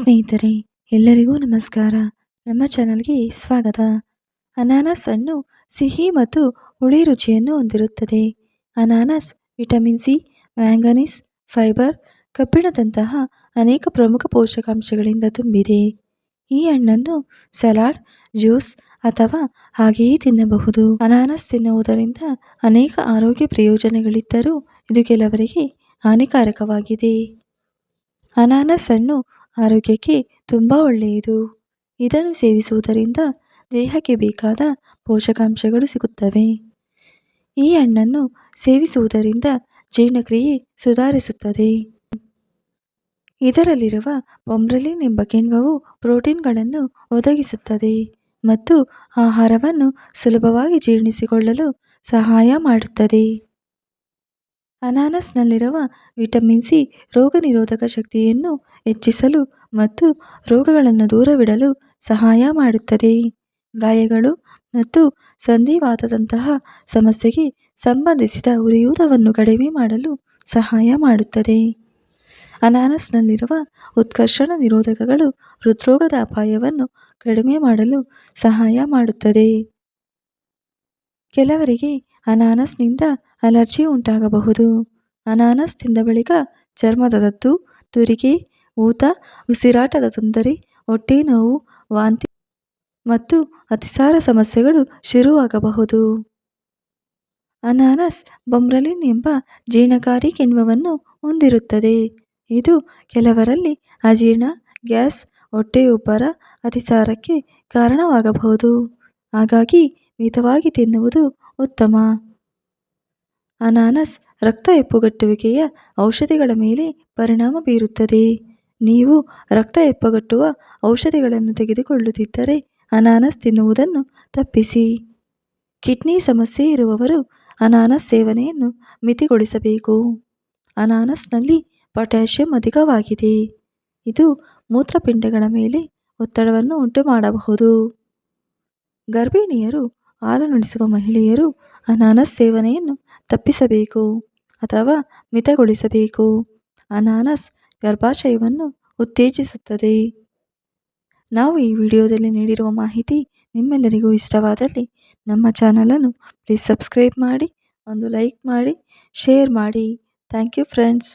ಸ್ನೇಹಿತರೆ, ಎಲ್ಲರಿಗೂ ನಮಸ್ಕಾರ. ನಮ್ಮ ಚಾನಲ್ಗೆ ಸ್ವಾಗತ. ಅನಾನಸ್ ಹಣ್ಣು ಸಿಹಿ ಮತ್ತು ಹುಳಿ ರುಚಿಯನ್ನು ಹೊಂದಿರುತ್ತದೆ. ಅನಾನಸ್, ವಿಟಮಿನ್ ಸಿ, ಮ್ಯಾಂಗನೀಸ್, ಫೈಬರ್ ಕಬ್ಬಿಣದಂತಹ ಅನೇಕ ಪ್ರಮುಖ ಪೋಷಕಾಂಶಗಳಿಂದ ತುಂಬಿದೆ. ಈ ಹಣ್ಣನ್ನು ಸಲಾಡ್, ಜ್ಯೂಸ್ ಅಥವಾ ಹಾಗೆಯೇ ತಿನ್ನಬಹುದು. ಅನಾನಸ್ ತಿನ್ನುವುದರಿಂದ ಅನೇಕ ಆರೋಗ್ಯ ಪ್ರಯೋಜನಗಳಿದ್ದರೂ ಇದು ಕೆಲವರಿಗೆ ಹಾನಿಕಾರಕವಾಗಿದೆ. ಅನಾನಸ್ ಹಣ್ಣು ಆರೋಗ್ಯಕ್ಕೆ ತುಂಬ ಒಳ್ಳೆಯದು. ಇದನ್ನು ಸೇವಿಸುವುದರಿಂದ ದೇಹಕ್ಕೆ ಬೇಕಾದ ಪೋಷಕಾಂಶಗಳು ಸಿಗುತ್ತವೆ. ಈ ಹಣ್ಣನ್ನು ಸೇವಿಸುವುದರಿಂದ ಜೀರ್ಣಕ್ರಿಯೆ ಸುಧಾರಿಸುತ್ತದೆ. ಇದರಲ್ಲಿರುವ ಒಮ್ರಲಿನ್ ಎಂಬ ಕಿಣ್ವವು ಪ್ರೋಟೀನ್ಗಳನ್ನು ಒದಗಿಸುತ್ತದೆ ಮತ್ತು ಆಹಾರವನ್ನು ಸುಲಭವಾಗಿ ಜೀರ್ಣಿಸಿಕೊಳ್ಳಲು ಸಹಾಯ ಮಾಡುತ್ತದೆ. ಅನಾನಸ್ನಲ್ಲಿರುವ ವಿಟಮಿನ್ ಸಿ ರೋಗನಿರೋಧಕ ಶಕ್ತಿಯನ್ನು ಹೆಚ್ಚಿಸಲು ಮತ್ತು ರೋಗಗಳನ್ನು ದೂರವಿಡಲು ಸಹಾಯ ಮಾಡುತ್ತದೆ. ಗಾಯಗಳು ಮತ್ತು ಸಂಧಿವಾತದಂತಹ ಸಮಸ್ಯೆಗೆ ಸಂಬಂಧಿಸಿದ ಉರಿಯೂತವನ್ನು ಕಡಿಮೆ ಮಾಡಲು ಸಹಾಯ ಮಾಡುತ್ತದೆ. ಅನಾನಸ್ನಲ್ಲಿರುವ ಉತ್ಕರ್ಷಣ ನಿರೋಧಕಗಳು ಹೃದ್ರೋಗದ ಅಪಾಯವನ್ನು ಕಡಿಮೆ ಮಾಡಲು ಸಹಾಯ ಮಾಡುತ್ತದೆ. ಕೆಲವರಿಗೆ ಅನಾನಸ್ನಿಂದ ಅಲರ್ಜಿ ಉಂಟಾಗಬಹುದು. ಅನಾನಸ್ ತಿಂದ ಬಳಿಕ ಚರ್ಮದ ದತ್ತು ತುರಿಕೆ ಊತ, ಉಸಿರಾಟದ ತೊಂದರೆ, ಹೊಟ್ಟೆ ನೋವು, ವಾಂತಿ ಮತ್ತು ಅತಿಸಾರ ಸಮಸ್ಯೆಗಳು ಶುರುವಾಗಬಹುದು. ಅನಾನಸ್ ಬೊಮ್ರಲಿನ್ ಎಂಬ ಜೀರ್ಣಕಾರಿ ಕಿಣ್ವವನ್ನು ಹೊಂದಿರುತ್ತದೆ. ಇದು ಕೆಲವರಲ್ಲಿ ಅಜೀರ್ಣ, ಗ್ಯಾಸ್ ಹೊಟ್ಟೆಯುಬ್ಬರ ಅತಿಸಾರಕ್ಕೆ ಕಾರಣವಾಗಬಹುದು. ಹಾಗಾಗಿ ಮಿತವಾಗಿ ತಿನ್ನುವುದು ಉತ್ತಮ. ಅನಾನಸ್ ರಕ್ತ ಹೆಪ್ಪುಗಟ್ಟುವಿಕೆಯ ಔಷಧಿಗಳ ಮೇಲೆ ಪರಿಣಾಮ ಬೀರುತ್ತದೆ. ನೀವು ರಕ್ತ ಹೆಪ್ಪುಗಟ್ಟುವ ಔಷಧಿಗಳನ್ನು ತೆಗೆದುಕೊಳ್ಳುತ್ತಿದ್ದರೆ ಅನಾನಸ್ ತಿನ್ನುವುದನ್ನು ತಪ್ಪಿಸಿ. ಕಿಡ್ನಿ ಸಮಸ್ಯೆ ಇರುವವರು ಅನಾನಸ್ ಸೇವನೆಯನ್ನು ಮಿತಿಗೊಳಿಸಬೇಕು. ಅನಾನಸ್ನಲ್ಲಿ ಪೊಟ್ಯಾಷಿಯಂ ಅಧಿಕವಾಗಿದೆ. ಇದು ಮೂತ್ರಪಿಂಡಗಳ ಮೇಲೆ ಒತ್ತಡವನ್ನು ಉಂಟು ಮಾಡಬಹುದು ಗರ್ಭಿಣಿಯರು ಹಾಲುಣಿಸುವ ಮಹಿಳೆಯರು ಅನಾನಸ್ ಸೇವನೆಯನ್ನು ತಪ್ಪಿಸಬೇಕು ಅಥವಾ ಮಿತಗೊಳಿಸಬೇಕು. ಅನಾನಸ್ ಗರ್ಭಾಶಯವನ್ನು ಉತ್ತೇಜಿಸುತ್ತದೆ. ನಾವು ಈ ವಿಡಿಯೋದಲ್ಲಿ ನೀಡಿರುವ ಮಾಹಿತಿ ನಿಮ್ಮೆಲ್ಲರಿಗೂ ಇಷ್ಟವಾದಲ್ಲಿ ನಮ್ಮ ಚಾನಲನ್ನು ಪ್ಲೀಸ್ ಸಬ್ಸ್ಕ್ರೈಬ್ ಮಾಡಿ, ಒಂದು ಲೈಕ್ ಮಾಡಿ ಶೇರ್ ಮಾಡಿ. Thank you friends